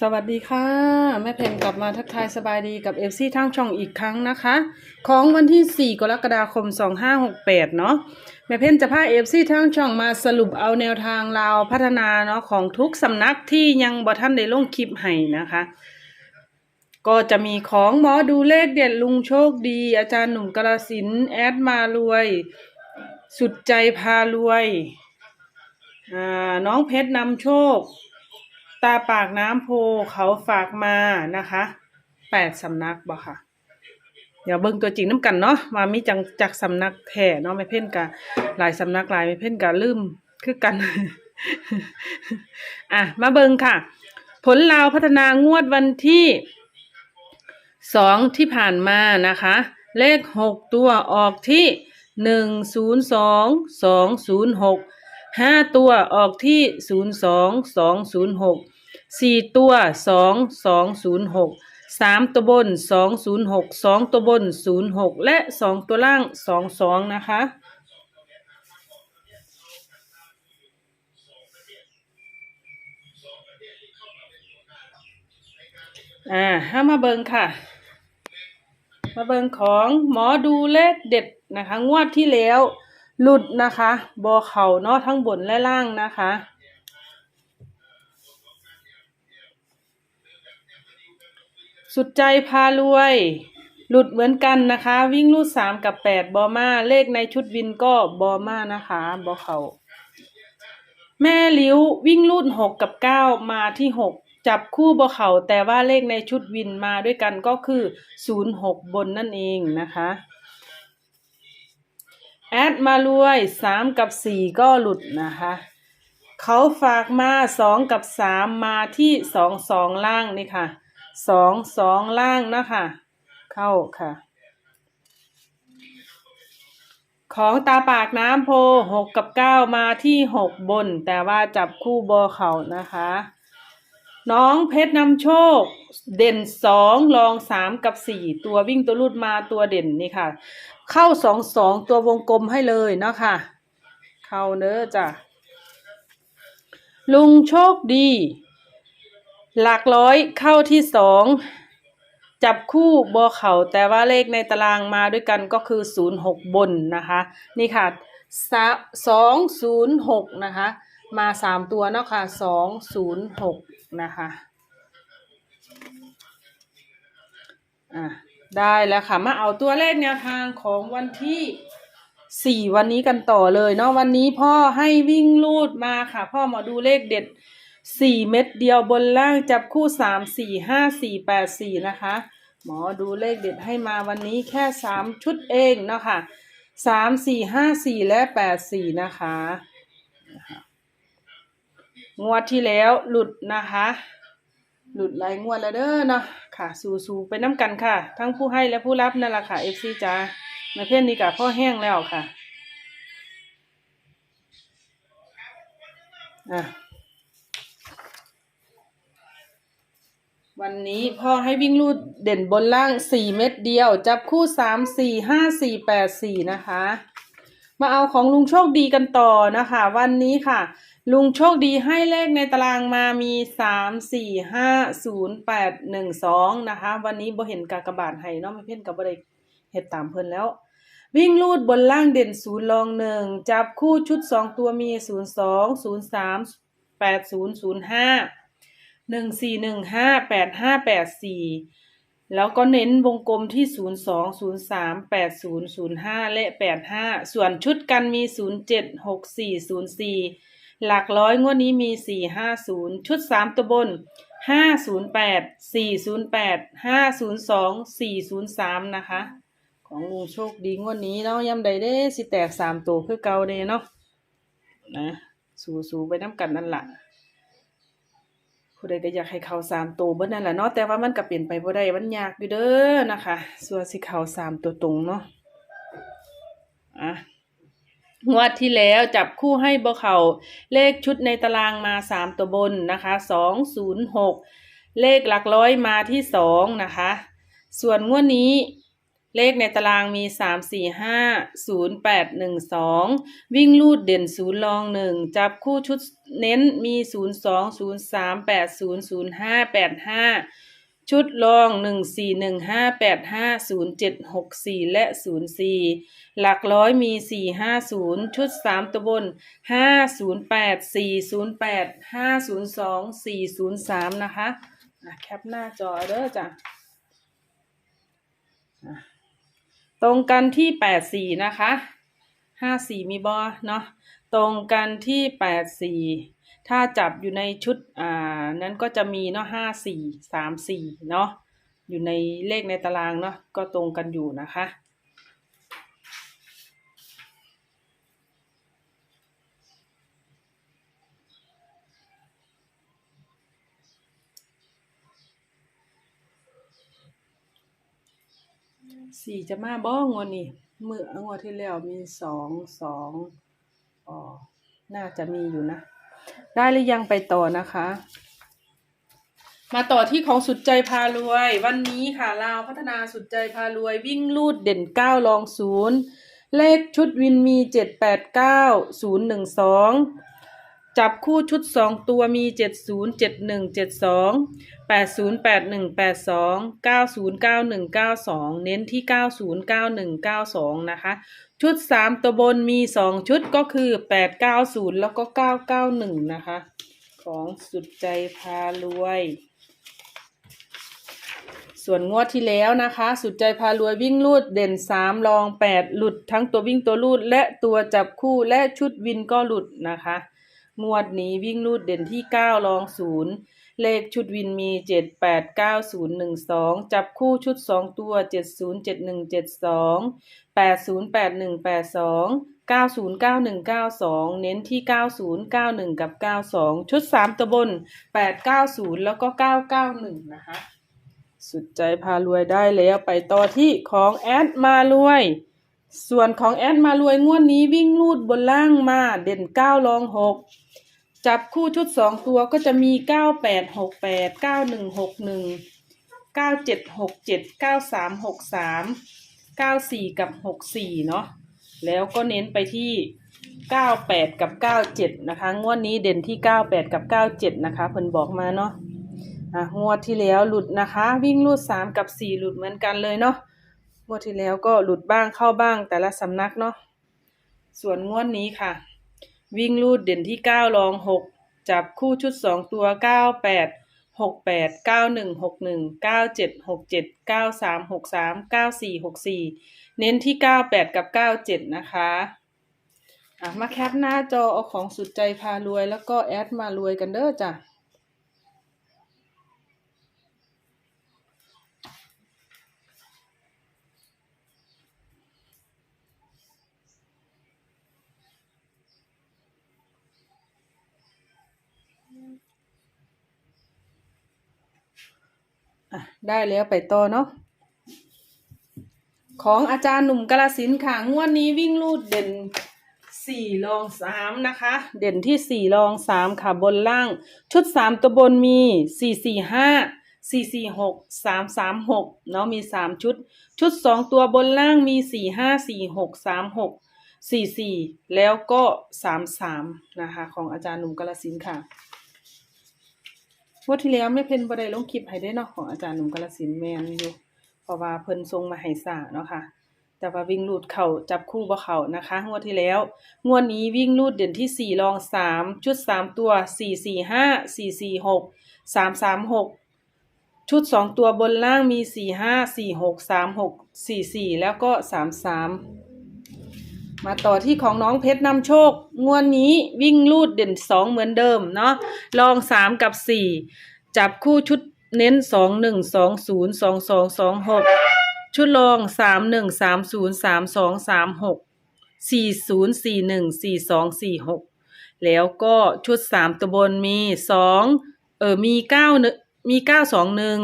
สวัสดีค่ะ แม่เพนกลับมาทักทายสบายดีกับเอฟซีทางช่องอีกครั้งนะคะ ของวันที่ 4 กรกฎาคม 2568 เนาะแม่เพนจะพาเอฟซีทางช่องมาสรุปเอาแนวทางราวพัฒนาเนาะของทุกสำนักที่ยังบ่ท่านได้ลงคลิปให้นะคะ ก็จะมีของหมอดูเลขเด็ดลุงโชคดี อาจารย์หนุ่มกระสินแอดมารวย สุดใจพารวยอ่าน้องเพชรนำโชค ตาปากน้ำโพเขาฝากมานะคะแปดสำนักบ่ค่ะ เดี๋ยวเบิ่งตัวจริงน้ำกันเนาะว่ามีจังจากสำนักแท้เนาะไม่เพ่นกะหลายสำนักหลายไม่เพ่นกะลืมคือกัน อะ มาเบิ่งค่ะ ผลลาวพัฒนางวดวันที่สองที่ผ่านมานะคะ เลขหกตัวออกที่หนึ่งศูนย์สองสองศูนย์หกห้าตัวออกที่ศูนย์สองสองศูนย์หก สี่ตัวสองสองศูนย์หกสามตัวบนสองศูนย์หกสองตัวบนศูนย์หกและสองตัวล่างสองสองนะคะอ่าห้ามาเบิงค่ะ มาเบิงของหมอดูเลขเด็ดนะคะ งวดที่แล้ว หลุดนะคะบอเข่าเนาะทั้งบนและล่างนะคะ สุดใจพารวย หลุดเหมือนกันนะคะ วิ่งลูดสามกับแปดบอมาเลขในชุดวินก็บอมานะคะบอเขาแม่ลิ้ววิ่งลูดหกกับเก้ามาที่หกจับคู่บอเขาแต่ว่าเลขในชุดวินมาด้วยกันก็คือศูนย์หกบนนั่นเองนะคะแอดมารวยสามกับสี่ก็หลุดนะคะเขาฝากมาสองกับสามมาที่สองสองล่างนี่ค่ะ สองสองล่างนะคะ เข้าค่ะ ของตาปากน้ำโพหกกับเก้ามาที่หกบน แต่ว่าจับคู่บอเขานะคะ น้องเพชรนำโชค เด่นสองรองสามกับสี่ตัววิ่งตัวรูดมาตัวเด่นนี่ค่ะ เข้าสองสองตัววงกลมให้เลยเนาะค่ะ เข้าเนื้อจ้ะลุงโชคดี หลักร้อยเข้าที่สองจับคู่บอเขาแต่ว่าเลขในตารางมาด้วยกันก็คือศูนย์หกบนนะคะ นี่ค่ะสองศูนย์หกนะคะ มาสามตัวเนาะค่ะสองศูนย์หกนะคะอะได้แล้วค่ะ มาเอาตัวเลขแนวทางของวันที่สี่วันนี้กันต่อเลยเนาะวันนี้พ่อให้วิ่งลูดมาค่ะ พ่อมาดูเลขเด็ด สี่เม็ดเดียวบนล่างจับคู่สามสี่ห้าสี่แปดสี่นะคะ หมอดูเลขเด็ดให้มาวันนี้แค่สามชุดเองเนาะค่ะสามสี่ห้าสี่และแปดสี่นะคะ งวดที่แล้วหลุดนะคะ หลุดหลายงวดแล้วเด้อเนาะค่ะ สู้ๆไปน้ำกันค่ะ ทั้งผู้ให้และผู้รับนั่นแหละค่ะเอฟซีจ้าในเพื่อนนี่กับพ่อแห้งแล้วค่ะอะ วันนี้พ่อให้วิ่งลูดเด่นบนล่างสี่เม็ดเดียว จับคู่สามสี่ห้าสี่แปดสี่นะคะ มาเอาของลุงโชคดีกันต่อนะคะ วันนี้ค่ะ ลุงโชคดีให้เลขในตารางมามีสามสี่ห้าศูนย์แปดหนึ่งสองนะคะ วันนี้บ่เห็นกากบาทให้เนาะไม่เพ่นกับบ่ได้เฮ็ดตามเพิ่นแล้ว วิ่งลูดบนล่างเด่นศูนย์รองหนึ่งจับคู่ชุดสองตัวมีศูนย์สองศูนย์สามแปดศูนย์ศูนย์ห้า หนึ่งสี่หนึ่งห้าแปดห้าแปดสี่แล้วก็เน้นวงกลมที่ศูนย์สองศูนย์สามแปดศูนย์ศูนย์ห้าและแปดห้าส่วนชุดกันมีศูนย์เจ็ดหกสี่ศูนย์สี่หลักร้อยงวดนี้มีสี่ห้าศูนย์ชุดสามตัวบนห้าศูนย์แปดสี่ศูนย์แปดห้าศูนย์สองสี่ศูนย์สามนะคะ ของลุงโชคดีงวดนี้เนาะย่ำใดเด้สิแตกสามตัวคือเก่าเด้เนาะนะ สู้ๆไปน้ำกันนั่นแหละ ผู้ใดก็อยากให้เขาสามตัวเบิดนั่นแหละเนาะแต่ว่ามันก็เปลี่ยนไปบ่ได้มันยากอยู่เด้อนะคะส่วนสิเขาสามตัวตรงเนาะอะงวดที่แล้วจับคู่ให้บ่เขาเลขชุดในตารางมาสามตัวบนนะคะสองศูนย์หกเลขหลักร้อยมาที่สองนะคะ ส่วนงวดนี้ เลขในตารางมีสามสี่ห้าศูนย์แปดหนึ่งสองวิ่งลูดเด่นศูนย์รองหนึ่งจับคู่ชุดเน้นมีศูนย์สองศูนย์สามแปดศูนย์ศูนย์ห้าแปดห้าชุดรองหนึ่งสี่หนึ่งห้าแปดห้าศูนย์เจ็ดหกสี่และศูนย์สี่หลักร้อยมีสี่ห้าศูนย์ชุดสามตัวบนห้าศูนย์แปดสี่ศูนย์แปดห้าศูนย์สองสี่ศูนย์สามนะคะอะแคปหน้าจอเด้อจ้ะ ตรงกันที่แปดสี่นะคะห้าสี่มีบอเนาะตรงกันที่แปดสี่ถ้าจับอยู่ในชุดอ่านั้นก็จะมีเนาะห้าสี่สามสี่เนาะอยู่ในเลขในตารางเนาะก็ตรงกันอยู่นะคะ สี่จะมาบ้องวดนี่เมื่องวดที่แล้วมีสองสองอ๋อน่าจะมีอยู่นะ ได้หรือยังไปต่อนะคะ มาต่อที่ของสุดใจพารวย วันนี้ค่ะลาวพัฒนาสุดใจพารวย วิ่งลูดเด่นเก้ารองศูนย์เลขชุดวินมีเจ็ดแปดเก้าศูนย์หนึ่งสอง จับคู่ชุดสองตัวมีเจ็ดศูนย์เจ็ดหนึ่งเจ็ดสองแปดศูนย์แปดหนึ่งแปดสองเก้าศูนย์เก้าหนึ่งเก้าสองเน้นที่เก้าศูนย์เก้าหนึ่งเก้าสองนะคะ ชุดสามตัวบนมีสองชุดก็คือแปดเก้าศูนย์แล้วก็เก้าเก้าหนึ่งนะคะ ของสุดใจพารวย ส่วนงวดที่แล้วนะคะ สุดใจพารวยวิ่งลูดเด่นสามรองแปดหลุดทั้งตัววิ่งตัวลูดและตัวจับคู่และชุดวินก็หลุดนะคะ งวดนี้วิ่งลูดเด่นที่เก้ารองศูนย์เลขชุดวินมีเจ็ดแปดเก้าศูนย์หนึ่งสองจับคู่ชุดสองตัวเจ็ดศูนย์เจ็ดหนึ่งเจ็ดสองแปดศูนย์แปดหนึ่งแปดสองเก้าศูนย์เก้าหนึ่งเก้าสองเน้นที่เก้าศูนย์เก้าหนึ่งกับเก้าสองชุดสามตัวบนแปดเก้าศูนย์แล้วก็เก้าเก้าหนึ่งนะคะ สุดใจพารวยได้แล้วไปต่อที่ของแอดมารวยส่วนของแอดมารวยงวดนี้วิ่งลูดบนล่างมาเด่นเก้ารองหก จับคู่ชุดสองตัวก็จะมีเก้าแปดหกแปดเก้าหนึ่งหกหนึ่งเก้าเจ็ดหกเจ็ดเก้าสามหกสามเก้าสี่กับหกสี่เนาะแล้วก็เน้นไปที่เก้าแปดกับเก้าเจ็ดนะคะ งวดนี้เด่นที่เก้าแปดกับเก้าเจ็ดนะคะเพิ่นบอกมาเนาะอะงวดที่แล้วหลุดนะคะ วิ่งรูดสามกับสี่หลุดเหมือนกันเลยเนาะงวดที่แล้วก็หลุดบ้างเข้าบ้างแต่ละสำนักเนาะส่วนงวดนี้ค่ะ วิ่งลูดเด่นที่เก้ารองหกจับคู่ชุดสองตัวเก้าแปดหกแปดเก้าหนึ่งหกหนึ่งเก้าเจ็ดหกเจ็ดเก้าสามหกสามเก้าสี่หกสี่เน้นที่เก้าแปดกับเก้าเจ็ดนะคะอะมาแคปหน้าจอเอาของสุดใจพารวยแล้วก็แอดมารวยกันเด้อจ้ะ ได้แล้วไปต่อเนาะของอาจารย์หนุ่มกาลสินค่ะ งวดนนี้วิ่งลูดเด่นสี่รองสามนะคะ เด่นที่สี่รองสามค่ะบนล่าง ชุดสามตัวบนมีสี่สี่ห้าสี่สี่หกสามสามหกเนาะมีสามชุด ชุดสองตัวบนล่างมีสี่ห้าสี่หกสามหกสี่สี่แล้วก็สามสามนะคะ ของอาจารย์หนุ่มกาลสินค่ะ วดที่แล้วไม่เพิ่นบ่ได้ลงคลิปให้ได้เนาะของอาจารย์หนุ่มกาลสินแมนอยู่ เพราะว่าเพิ่นส่งมาให้สาเนาะค่ะ แต่ว่าวิ่งลูดเข่าจับคู่บ่เข่านะคะงวดที่แล้ว งวดนี้วิ่งลูดเด่นที่สี่รองสามชุดสามตัวสี่สี่ห้าสี่สี่หกสามสามหกชุดสองตัวบนล่างมีสี่ห้าสี่หกสามหกสี่สี่แล้วก็สามสาม มาต่อที่ของน้องเพชรนำโชค งวดนี้วิ่งลูดเด่นสองเหมือนเดิมเนาะลองสามกับสี่จับคู่ชุดเน้นสองหนึ่งสองศูนย์สองสองสองหกชุดลองสามหนึ่งสามศูนย์สามสองสามหกสี่ศูนย์สี่หนึ่งสี่สองสี่หกแล้วก็ชุดสามตัวบนมีสองเออมีเก้าหนึ่ง มีเก้าสองหนึ่ง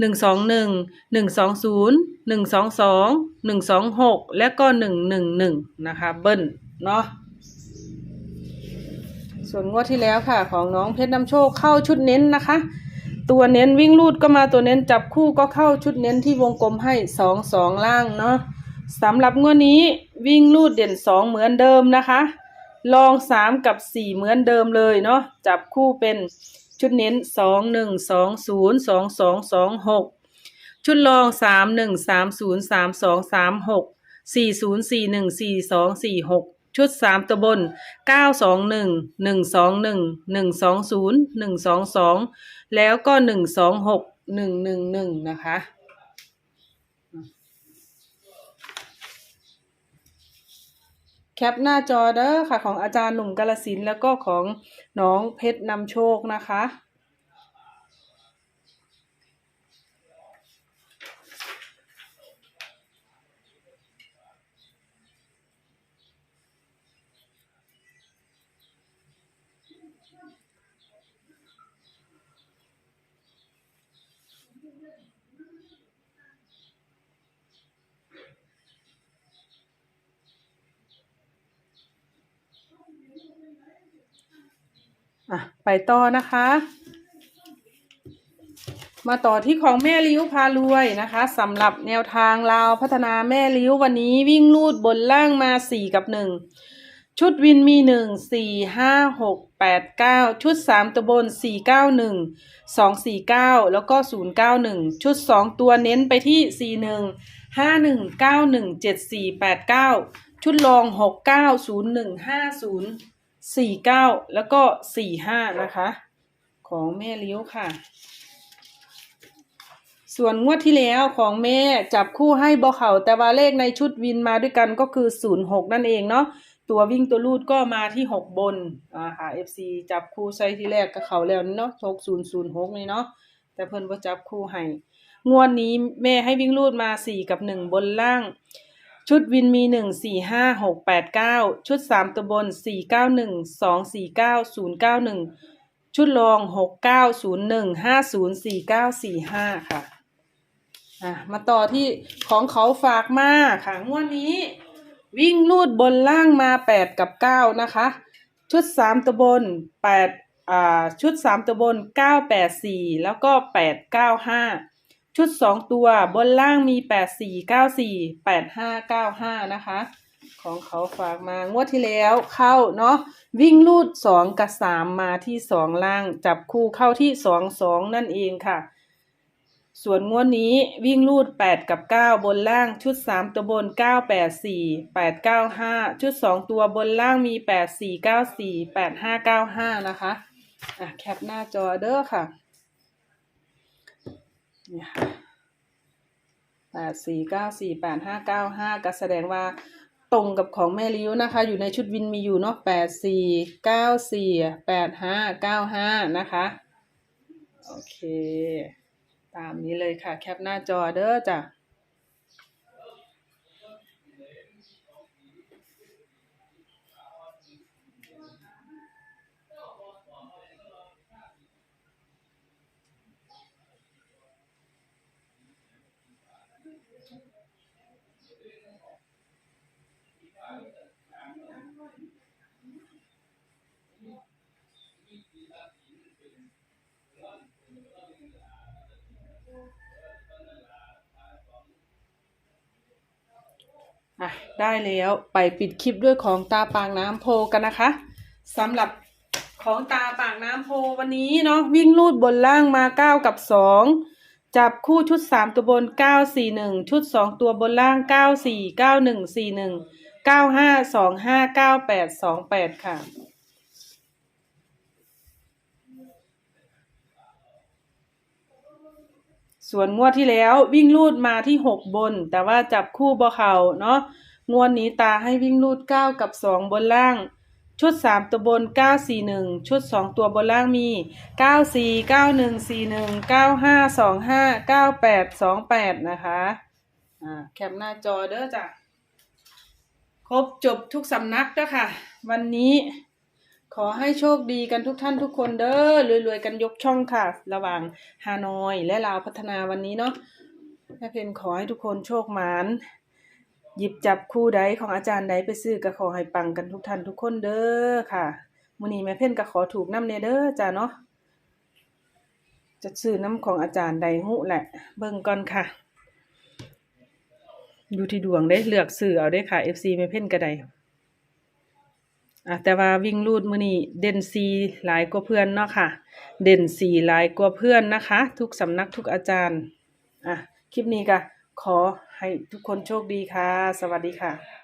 หนึ่งสองหนึ่งหนึ่งสองศูนย์หนึ่งสองสองหนึ่งสองหกและก็หนึ่งหนึ่งหนึ่งนะคะ เบิ้ลเนาะส่วนงวดที่แล้วค่ะ ของน้องเพชรนำโชคเข้าชุดเน้นนะคะ ตัวเน้นวิ่งลูดก็มาตัวเน้นจับคู่ก็เข้าชุดเน้นที่วงกลมให้สองสองล่างเนาะสำหรับงวดนี้วิ่งลูดเด่นสองเหมือนเดิมนะคะ ลองสามกับสี่เหมือนเดิมเลยเนาะจับคู่เป็น ชุดเน้นสองหนึ่งสองศูนย์สองสองสองหกชุดลองสามหนึ่งสามศูนย์สามสองสามหกสี่ศูนย์สี่หนึ่งสี่สองสี่หกชุดสามตัวบนเก้าสองหนึ่งหนึ่งสองหนึ่งหนึ่งสองศูนย์หนึ่งสองสองแล้วก็หนึ่งสองหกหนึ่งหนึ่งหนึ่งนะคะ แคปหน้าจอเด้อค่ะ ของอาจารย์หนุ่มกาลสินแล้วก็ของน้องเพชรนำโชคนะคะ อะ ไปต่อนะคะ มาต่อที่ของแม่ลิ้วพารวยนะคะสำหรับแนวทางลาวพัฒนาแม่ลิ้ววันนี้วิ่งลูดบนล่างมาสี่กับหนึ่งชุดวินมีหนึ่งสี่ห้าหกแปดเก้าชุดสามตัวบนสี่เก้าหนึ่งสองสี่เก้าแล้วก็ศูนย์เก้าหนึ่งชุดสองตัวเน้นไปที่สี่หนึ่งห้าหนึ่งเก้าหนึ่งเจ็ดสี่แปดเก้าชุดรองหกเก้าศูนย์หนึ่งห้าศูนย์ สี่เก้าแล้วก็สี่ห้านะคะ ของแม่เลี้ยวค่ะ ส่วนงวดที่แล้วของแม่จับคู่ให้บอเขาแต่ว่าเลขในชุดวินมาด้วยกันก็คือศูนย์หกนั่นเองเนาะตัววิ่งตัวลูดก็มาที่หกบนอ่าค่ะ FC จับคู่ใส่ที่แรกก็เขาแล้วเนาะหกศูนย์ศูนย์หกนี่เนาะแต่เพิ่นว่าจับคู่ให้งวดนี้แม่ให้วิ่งลูดมาสี่กับหนึ่งบนล่าง ชุดวินมีหนึ่งสี่ห้าหกแปดเก้าชุดสามตัวบนสี่เก้าหนึ่งสองสี่เก้าศูนย์เก้าหนึ่งชุดรองหกเก้าศูนย์หนึ่งห้าศูนย์สี่เก้าสี่ห้าค่ะอะ มาต่อที่ของเขาฝากมาค่ะงวดนี้ วิ่งลูดบนล่างมาแปดกับเก้านะคะ ชุดสามตัวบนแปดอ่าชุดสามตัวบนเก้าแปดสี่แล้วก็แปดเก้าห้า ชุดสองตัวบนล่างมีแปดสี่เก้าสี่แปดห้าเก้าห้านะคะ ของเขาฝากมางวดที่แล้วเข้าเนาะวิ่งลูดสองกับสามมาที่สองล่าง จับคู่เข้าที่สองสองนั่นเองค่ะ ส่วนงวดนี้วิ่งลูดแปดกับเก้าบนล่างชุดสามตัวบนเก้าแปดสี่แปดเก้าห้าชุดสองตัวบนล่างมีแปดสี่เก้าสี่แปดห้าเก้าห้านะคะอะแคปหน้าจอเด้อค่ะ นี่ค่ะแปดสี่เก้าสี่แปดห้าเก้าห้าก็แสดงว่าตรงกับของแม่ลิ้วนะคะ อยู่ในชุดวินมีอยู่เนาะแปดสี่เก้าสี่แปดห้าเก้าห้านะคะ โอเค ตามนี้เลยค่ะ แคปหน้าจอเด้อจ้ะ อะได้แล้วไปปิดคลิปด้วยของตาปากน้ำโพกันนะคะสำหรับของตาปากน้ำโพวันนี้เนาะวิ่งลูดบนล่างมาเก้ากับสองจับคู่ชุดสามตัวบนเก้าสี่หนึ่งชุดสองตัวบนล่างเก้าสี่เก้าหนึ่งสี่หนึ่งเก้าห้าสองห้าเก้าแปดสองแปดค่ะ ส่วนงวดที่แล้ววิ่งลูดมาที่หกบน แต่ว่าจับคู่บ่เขาเนาะงวดนี้ตาให้วิ่งลูดเก้ากับสองบนล่าง ชุดสามตัวบนเก้าสี่หนึ่งชุดสองตัวบนล่างมีเก้าสี่เก้าหนึ่งสี่หนึ่งเก้าห้าสองห้าเก้าแปดสองแปดนะคะอ่าแคปหน้าจอเด้อจ้ะครบจบทุกสำนักแล้วค่ะ วันนี้ ขอให้โชคดีกันทุกท่านทุกคนเด้อรวยๆกันยกช่องค่ะ ระหว่างฮานอยและลาวพัฒนาวันนี้เนาะแม่เพนขอให้ทุกคนโชคหมานหยิบจับคู่ใดของอาจารย์ใดไปซื้อก็ขอให้ปังกันทุกท่านทุกคนเด้อค่ะมื้อนี้แม่เพนก็ขอถูกน้ำเนเด้อจ้าเนาะจะซื้อน้ำของอาจารย์ใดหุแหละ เบิ่งก่อนค่ะอยู่ที่ดวงได้เลือกซื้อเอาได้ค่ะ FC ไม่เพนกระได อะแต่ว่าวิ่งรูดมือนี่เด่นซีหลายกว่าเพื่อนเนาะค่ะ เด่นสีหลายกว่าเพื่อนนะคะ ทุกสำนักทุกอาจารย์อะคลิปนี้ก็ขอให้ทุกคนโชคดีค่ะ สวัสดีค่ะ